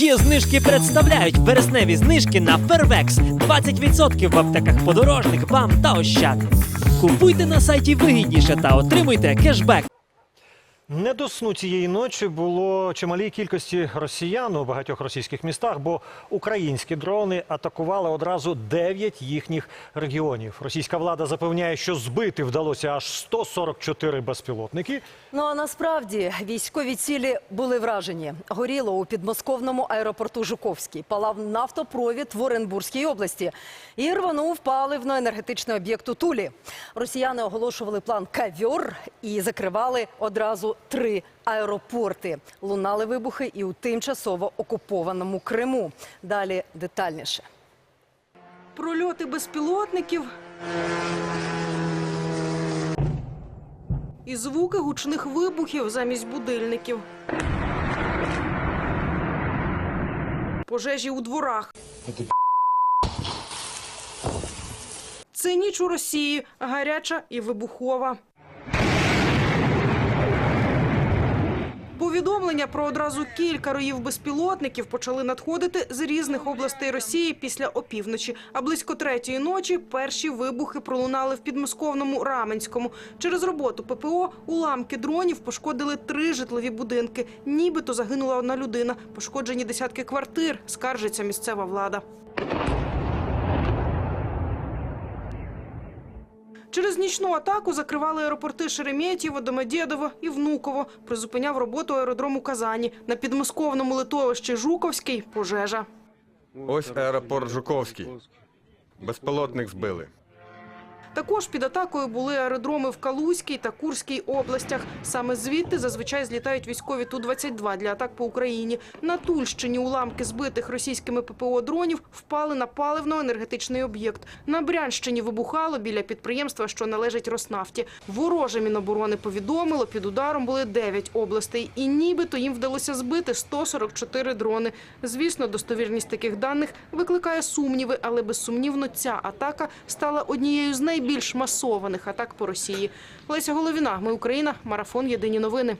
Є знижки представляють вересневі знижки на Фервекс. 20% в аптеках подорожник, бам та ощад. Купуйте на сайті вигідніше та отримуйте кешбек. Не до сну цієї ночі було чималій кількості росіян у багатьох російських містах, бо українські дрони атакували одразу 9 їхніх регіонів. Російська влада запевняє, що збити вдалося аж 144 безпілотники. Ну а насправді військові цілі були вражені. Горіло у підмосковному аеропорту Жуковський, палав нафтопровід в Оренбурзькій області і рванув паливно-енергетичний об'єкт у Тулі. Росіяни оголошували план «Кавьор» і закривали одразу три аеропорти. Лунали вибухи і у тимчасово окупованому Криму. Далі детальніше. Прольоти безпілотників і звуки гучних вибухів замість будильників. Пожежі у дворах. Це ніч у Росії, гаряча і вибухова. Повідомлення про одразу кілька роїв безпілотників почали надходити з різних областей Росії після опівночі. А близько третьої ночі перші вибухи пролунали в підмосковному Раменському. Через роботу ППО уламки дронів пошкодили три житлові будинки. Нібито загинула одна людина. Пошкоджені десятки квартир, скаржиться місцева влада. Через нічну атаку закривали аеропорти Шереметьєво, Домодєдово і Внуково. Призупиняв роботу аеродром у Казані. На підмосковному литовищі Жуковський – пожежа. Ось аеропорт Жуковський. Безпілотник збили. Також під атакою були аеродроми в Калузькій та Курській областях. Саме звідти зазвичай злітають військові Ту-22 для атак по Україні. На Тульщині уламки збитих російськими ППО дронів впали на паливно-енергетичний об'єкт. На Брянщині вибухало біля підприємства, що належить Роснафті. Вороже Міноборони повідомило, під ударом були 9 областей. І нібито їм вдалося збити 144 дрони. Звісно, достовірність таких даних викликає сумніви, але безсумнівно ця атака стала однією з найбільш масованих атак по Росії. Леся Головіна, ми Україна, марафон Єдині новини.